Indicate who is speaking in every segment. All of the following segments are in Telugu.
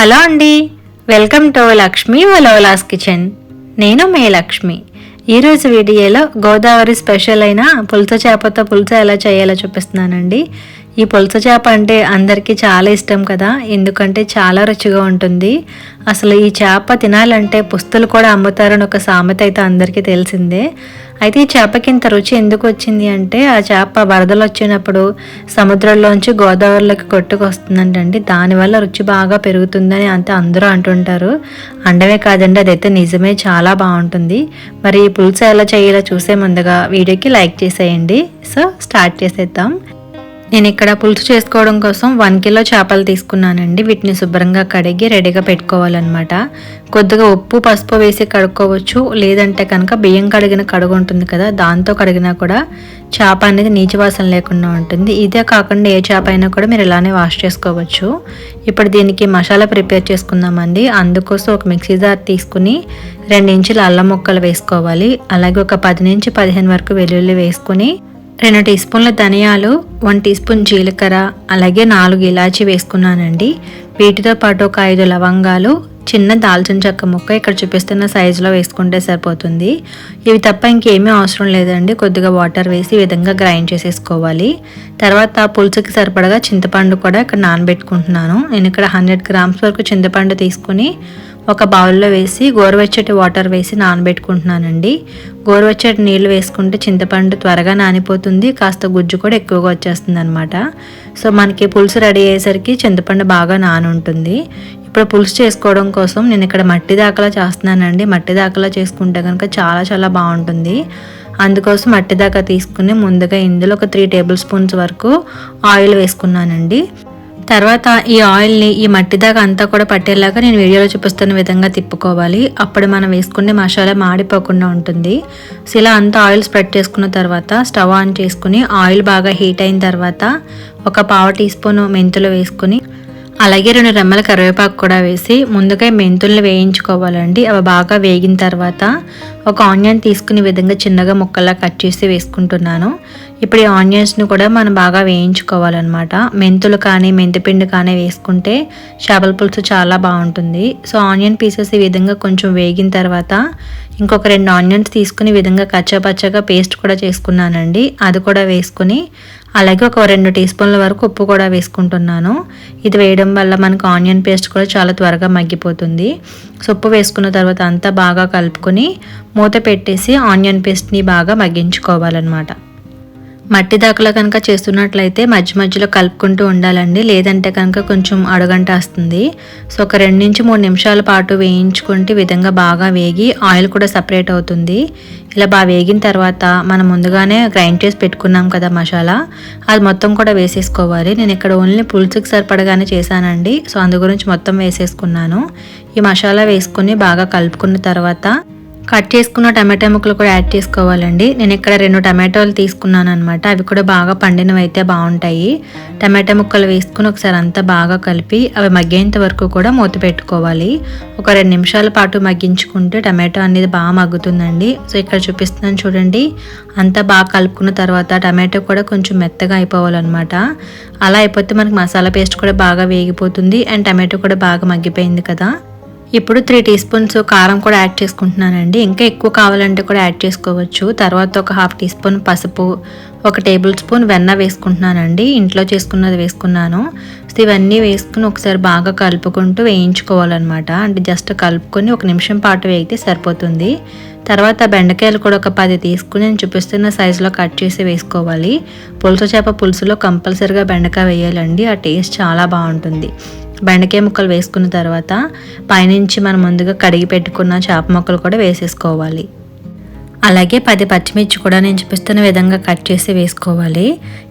Speaker 1: హలో అండి. Welcome to Lakshmi Valavala's kitchen. నేను మే లక్ష్మి. ఈరోజు వీడియోలో గోదావరి స్పెషల్ అయిన పులస చేపతో పులుసు ఎలా చేయాలో చూపిస్తున్నానండి. ఈ పులస చేప అంటే అందరికీ చాలా ఇష్టం కదా. ఎందుకంటే చాలా రుచిగా ఉంటుంది. అసలు ఈ చేప తినాలంటే పుస్తులు కూడా అమ్ముతారని ఒక సామెత అయితే అందరికీ తెలిసిందే. అయితే ఈ చేపకి ఇంత రుచి ఎందుకు వచ్చింది అంటే ఆ చేప వరదలు వచ్చినప్పుడు సముద్రంలోంచి గోదావరిలోకి కొట్టుకొస్తుందంటండి. దానివల్ల రుచి బాగా పెరుగుతుందని అంతే అందరూ అంటుంటారు. అండమే కాదండి అదైతే నిజమే చాలా బాగుంటుంది. మరి ఈ పులుసు ఎలా చేయాలో చూసే ముందుగా వీడియోకి లైక్ చేసేయండి. సో స్టార్ట్ చేసేద్దాం. నేను ఇక్కడ పులుసు చేసుకోవడం కోసం వన్ కిలో చేపలు తీసుకున్నానండి. వీటిని శుభ్రంగా కడిగి రెడీగా పెట్టుకోవాలన్నమాట. కొద్దిగా ఉప్పు పసుపు వేసి కడుక్కోవచ్చు. లేదంటే కనుక బియ్యం కడిగిన కడుగు ఉంటుంది కదా దాంతో కడిగినా కూడా చేప అనేది నీచి వాసన లేకుండా ఉంటుంది. ఇదే కాకుండా ఏ చేప అయినా కూడా మీరు ఇలానే వాష్ చేసుకోవచ్చు. ఇప్పుడు దీనికి మసాలా ప్రిపేర్ చేసుకుందామండి. అందుకోసం ఒక మిక్సీ జార్ తీసుకుని రెండు ఇంచుల అల్లం ముక్కలు వేసుకోవాలి. అలాగే ఒక పది నుంచి పదిహేను వరకు వెల్లుల్లి వేసుకుని రెండు టీ స్పూన్ల ధనియాలు వన్ టీ స్పూన్ జీలకర్ర అలాగే నాలుగు ఇలాచి వేసుకున్నానండి. వీటితో పాటు ఒక ఐదు లవంగాలు చిన్న దాల్చిన చెక్క ముక్క ఇక్కడ చూపిస్తున్న సైజులో వేసుకుంటే సరిపోతుంది. ఇవి తప్ప ఇంకేమీ అవసరం లేదండి. కొద్దిగా వాటర్ వేసి ఈ విధంగా గ్రైండ్ చేసేసుకోవాలి. తర్వాత పులుసుకి సరిపడగా చింతపండు కూడా ఇక్కడ నానబెట్టుకుంటున్నాను. నేను ఇక్కడ హండ్రెడ్ గ్రామ్స్ వరకు చింతపండు తీసుకుని ఒక బౌల్లో వేసి గోరువెచ్చటి వాటర్ వేసి నానబెట్టుకుంటున్నానండి. గోరువెచ్చటి నీళ్ళు వేసుకుంటే చింతపండు త్వరగా నానిపోతుంది కాస్త గుజ్జు కూడా ఎక్కువగా వచ్చేస్తుంది అనమాట సో మనకి పులుసు రెడీ అయ్యేసరికి చింతపండు బాగా నానుంటుంది. ఇప్పుడు పులుసు చేసుకోవడం కోసం నేను ఇక్కడ మట్టి దాకలా చేస్తున్నానండి. మట్టి దాకలా చేసుకుంటే కనుక చాలా చాలా బాగుంటుంది. అందుకోసం మట్టి దాకా తీసుకుని ముందుగా ఇందులో ఒక త్రీ టేబుల్ స్పూన్స్ వరకు ఆయిల్ వేసుకున్నానండి. తర్వాత ఈ ఆయిల్ని ఈ మట్టి దాకా అంతా కూడా పట్టేలాగా నేను వీడియోలో చూపిస్తున్న విధంగా తిప్పుకోవాలి. అప్పుడు మనం వేసుకునే మసాలా మాడిపోకుండా ఉంటుంది. సో ఇలా అంతా ఆయిల్ స్ప్రెడ్ చేసుకున్న తర్వాత స్టవ్ ఆన్ చేసుకుని ఆయిల్ బాగా హీట్ అయిన తర్వాత ఒక పావు టీ స్పూన్ మెంతులు వేసుకుని అలాగే రెండు రెమ్మల కరివేపాకు కూడా వేసి ముందుగా మెంతుల్ని వేయించుకోవాలండి. అవి బాగా వేగిన తర్వాత ఒక ఆనియన్ తీసుకునే విధంగా చిన్నగా ముక్కల్లా కట్ చేసి వేసుకుంటున్నాను. ఇప్పుడు ఈ ఆనియన్స్ని కూడా మనం బాగా వేయించుకోవాలన్నమాట. మెంతులు కానీ మెంతిపిండి కానీ వేసుకుంటే చేపల పులుసు చాలా బాగుంటుంది. సో ఆనియన్ పీసెస్ ఈ విధంగా కొంచెం వేగిన తర్వాత ఇంకొక రెండు ఆనియన్స్ తీసుకుని విధంగా కచ్చాపచ్చగా పేస్ట్ కూడా చేసుకున్నానండి. అది కూడా వేసుకుని అలాగే ఒక రెండు టీ స్పూన్ల వరకు ఉప్పు కూడా వేసుకుంటున్నాను. ఇది వేయడం వల్ల మనకు ఆనియన్ పేస్ట్ కూడా చాలా త్వరగా మగ్గిపోతుంది. సో ఉప్పు వేసుకున్న తర్వాత అంతా బాగా కలుపుకొని మూత పెట్టేసి ఆనియన్ పేస్ట్ని బాగా మగ్గించుకోవాలన్నమాట. మట్టి దాకలో కనుక చేస్తున్నట్లయితే మధ్య మధ్యలో కలుపుకుంటూ ఉండాలండి. లేదంటే కనుక కొంచెం అడుగంట వస్తుంది. సో ఒక రెండు నుంచి మూడు నిమిషాల పాటు వేయించుకుంటే విధంగా బాగా వేగి ఆయిల్ కూడా సపరేట్ అవుతుంది. ఇలా బాగా వేగిన తర్వాత మనం ముందుగానే గ్రైండ్ చేసి పెట్టుకున్నాం కదా మసాలా. అది మొత్తం కూడా వేసేసుకోవాలి. నేను ఇక్కడ ఓన్లీ పులుసుకి సరిపడగానే చేశానండి. సో అందు గురించి మొత్తం వేసేసుకున్నాను. ఈ మసాలా వేసుకుని బాగా కలుపుకున్న తర్వాత కట్ చేసుకున్న టమాటా ముక్కలు కూడా యాడ్ చేసుకోవాలండి. నేను ఇక్కడ రెండు టమాటోలు తీసుకున్నాను అనమాట అవి కూడా బాగా పండినవి అయితే బాగుంటాయి. టమాటా ముక్కలు వేసుకుని ఒకసారి అంతా బాగా కలిపి అవి మగ్గేంత వరకు కూడా మూత పెట్టుకోవాలి. ఒక రెండు నిమిషాల పాటు మగ్గించుకుంటే టమాటో అనేది బాగా మగ్గుతుందండి. సో ఇక్కడ చూపిస్తున్నాను చూడండి. అంతా బాగా కలుపుకున్న తర్వాత టమాటో కూడా కొంచెం మెత్తగా అయిపోవాలన్నమాట. అలా అయిపోతే మనకి మసాలా పేస్ట్ కూడా బాగా వేగిపోతుంది. అండ్ టమాటో కూడా బాగా మగ్గిపోయింది కదా. ఇప్పుడు త్రీ టీ స్పూన్స్ కారం కూడా యాడ్ చేసుకుంటున్నానండి. ఇంకా ఎక్కువ కావాలంటే కూడా యాడ్ చేసుకోవచ్చు. తర్వాత ఒక హాఫ్ టీ స్పూన్ పసుపు ఒక టేబుల్ స్పూన్ వెన్న వేసుకుంటున్నానండి. ఇంట్లో చేసుకున్నది వేసుకున్నాను. సో ఇవన్నీ వేసుకుని ఒకసారి బాగా కలుపుకుంటూ వేయించుకోవాలన్నమాట. అంటే జస్ట్ కలుపుకొని ఒక నిమిషం పాటు వేగితే సరిపోతుంది. తర్వాత బెండకాయలు కూడా ఒక పది తీసుకుని నేను చూపిస్తున్న సైజులో కట్ చేసి వేసుకోవాలి. పులుసు చేప పులుసులో కంపల్సరిగా బెండకాయ వేయాలండి. ఆ టేస్ట్ చాలా బాగుంటుంది. బెండకాయ ముక్కలు వేసుకున్న తర్వాత పైనుంచి మనం ముందుగా కడిగి పెట్టుకున్న చేప ముక్కలు కూడా వేసేసుకోవాలి. అలాగే పది పచ్చిమిర్చి కూడా నేను చూపిస్తున్న విధంగా కట్ చేసి వేసుకోవాలి.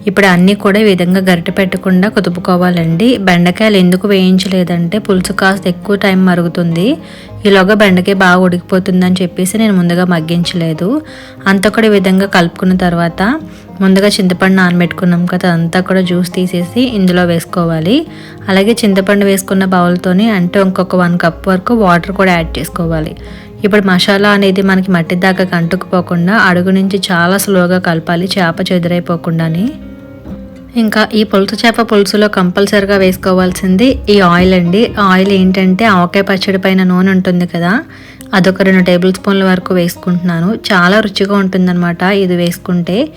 Speaker 1: ఇప్పుడు అన్నీ కూడా ఈ విధంగా గరిట పెట్టకుండా కుదుపుకోవాలండి. బెండకాయలు ఎందుకు వేయించలేదంటే పులుసు కాస్త ఎక్కువ టైం మరుగుతుంది. ఈలోగా బెండకాయ బాగా ఉడికిపోతుందని చెప్పేసి నేను ముందుగా మగ్గించలేదు. అంతా కూడా ఈ విధంగా కలుపుకున్న తర్వాత ముందుగా చింతపండు నానబెట్టుకున్నాం కదా అంతా కూడా జ్యూస్ తీసేసి ఇందులో వేసుకోవాలి. అలాగే చింతపండు వేసుకున్న బౌల్తోని అంటే ఇంకొక వన్ కప్ వరకు వాటర్ కూడా యాడ్ చేసుకోవాలి. ఇప్పుడు మసాలా అనేది మనకి మట్టి దాకా కంటుకుపోకుండా అడుగు నుంచి చాలా స్లోగా కలపాలి చేప చెదిరైపోకుండాని. ఇంకా ఈ పులుసు చేప పులుసులో కంపల్సరిగా వేసుకోవాల్సింది ఈ ఆయిల్ అండి. ఆయిల్ ఏంటంటే ఆవకాయ పచ్చడి పైన నూనె ఉంటుంది కదా అదొక రెండు టేబుల్ స్పూన్ల వరకు వేసుకుంటున్నాను. చాలా రుచిగా ఉంటుందన్నమాట ఇది వేసుకుంటే.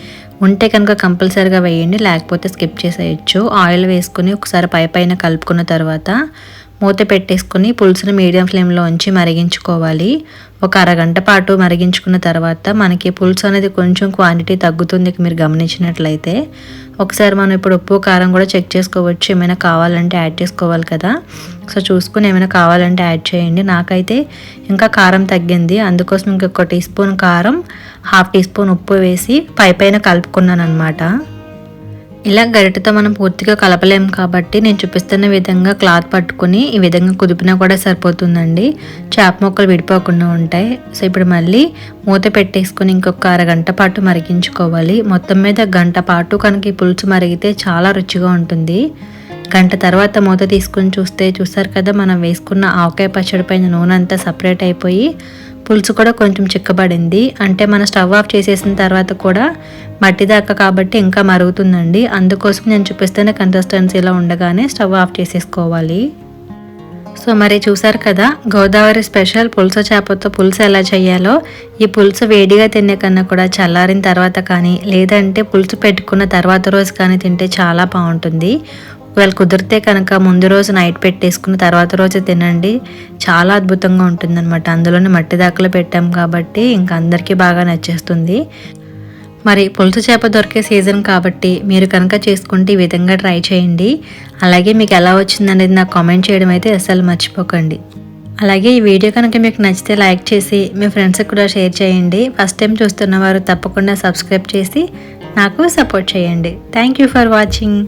Speaker 1: ఉంటే కనుక కంపల్సరిగా వేయండి లేకపోతే స్కిప్ చేసేయచ్చు. ఆయిల్ వేసుకుని ఒకసారి పై పైన కలుపుకున్న తర్వాత మూత పెట్టేసుకుని పులుసును మీడియం ఫ్లేమ్లో ఉంచి మరిగించుకోవాలి. ఒక అరగంట పాటు మరిగించుకున్న తర్వాత మనకి పులుసు అనేది కొంచెం క్వాంటిటీ తగ్గుతుంది మీరు గమనించినట్లయితే. ఒకసారి మనం ఇప్పుడు ఉప్పు కారం కూడా చెక్ చేసుకోవచ్చు. ఏమైనా కావాలంటే యాడ్ చేసుకోవాలి కదా. సో చూసుకుని ఏమైనా కావాలంటే యాడ్ చేయండి. నాకైతే ఇంకా కారం తగ్గింది. అందుకోసం ఇంకొక టీ స్పూన్ కారం హాఫ్ టీ స్పూన్ ఉప్పు వేసి పై పైన కలుపుకున్నాను అనమాట ఇలా గరిటతో మనం పూర్తిగా కలపలేము కాబట్టి నేను చూపిస్తున్న విధంగా క్లాత్ పట్టుకుని ఈ విధంగా కుదిపినా కూడా సరిపోతుందండి. చేప మొక్కలు విడిపోకుండా ఉంటాయి. సో ఇప్పుడు మళ్ళీ మూత పెట్టేసుకుని ఇంకొక అరగంట పాటు మరిగించుకోవాలి. మొత్తం మీద గంట పాటు కనుక ఈ పులుసు మరిగితే చాలా రుచిగా ఉంటుంది. గంట తర్వాత మూత తీసుకుని చూస్తే చూస్తారు కదా మనం వేసుకున్న ఆవకాయ పచ్చడి పైన నూనె అంతా సపరేట్ అయిపోయి పులుసు కూడా కొంచెం చిక్కబడింది. అంటే మనం స్టవ్ ఆఫ్ చేసేసిన తర్వాత కూడా మట్టి దాకా కాబట్టి ఇంకా మరుగుతుందండి. అందుకోసం నేను చూపిస్తున్న కన్సిస్టెన్సీలో ఉండగానే స్టవ్ ఆఫ్ చేసేసుకోవాలి. సో మరి చూసారు కదా గోదావరి స్పెషల్ పులుసు చేపతో పులుసు ఎలా చేయాలో. ఈ పులుసు వేడిగా తినే కన్నా కూడా చల్లారిన తర్వాత కానీ లేదంటే పులుసు పెట్టుకున్న తర్వాత రోజు కానీ తింటే చాలా బాగుంటుంది. ఒకవేళ కుదిరితే కనుక ముందు రోజు నైట్ పెట్టేసుకుని తర్వాత రోజు తినండి. చాలా అద్భుతంగా ఉంటుందన్నమాట. అందులోనే మట్టి దాకలు పెట్టాం కాబట్టి ఇంకా అందరికీ బాగా నచ్చేస్తుంది. మరి పులుసు చేప దొరికే సీజన్ కాబట్టి మీరు కనుక చేసుకుంటే ఈ విధంగా ట్రై చేయండి. అలాగే మీకు ఎలా వచ్చిందనేది నాకు కామెంట్ చేయడం అయితే అస్సలు మర్చిపోకండి. అలాగే ఈ వీడియో కనుక మీకు నచ్చితే లైక్ చేసి మీ ఫ్రెండ్స్కి కూడా షేర్ చేయండి. ఫస్ట్ టైం చూస్తున్న వారు తప్పకుండా సబ్స్క్రైబ్ చేసి నాకు సపోర్ట్ చేయండి. Thank you for watching.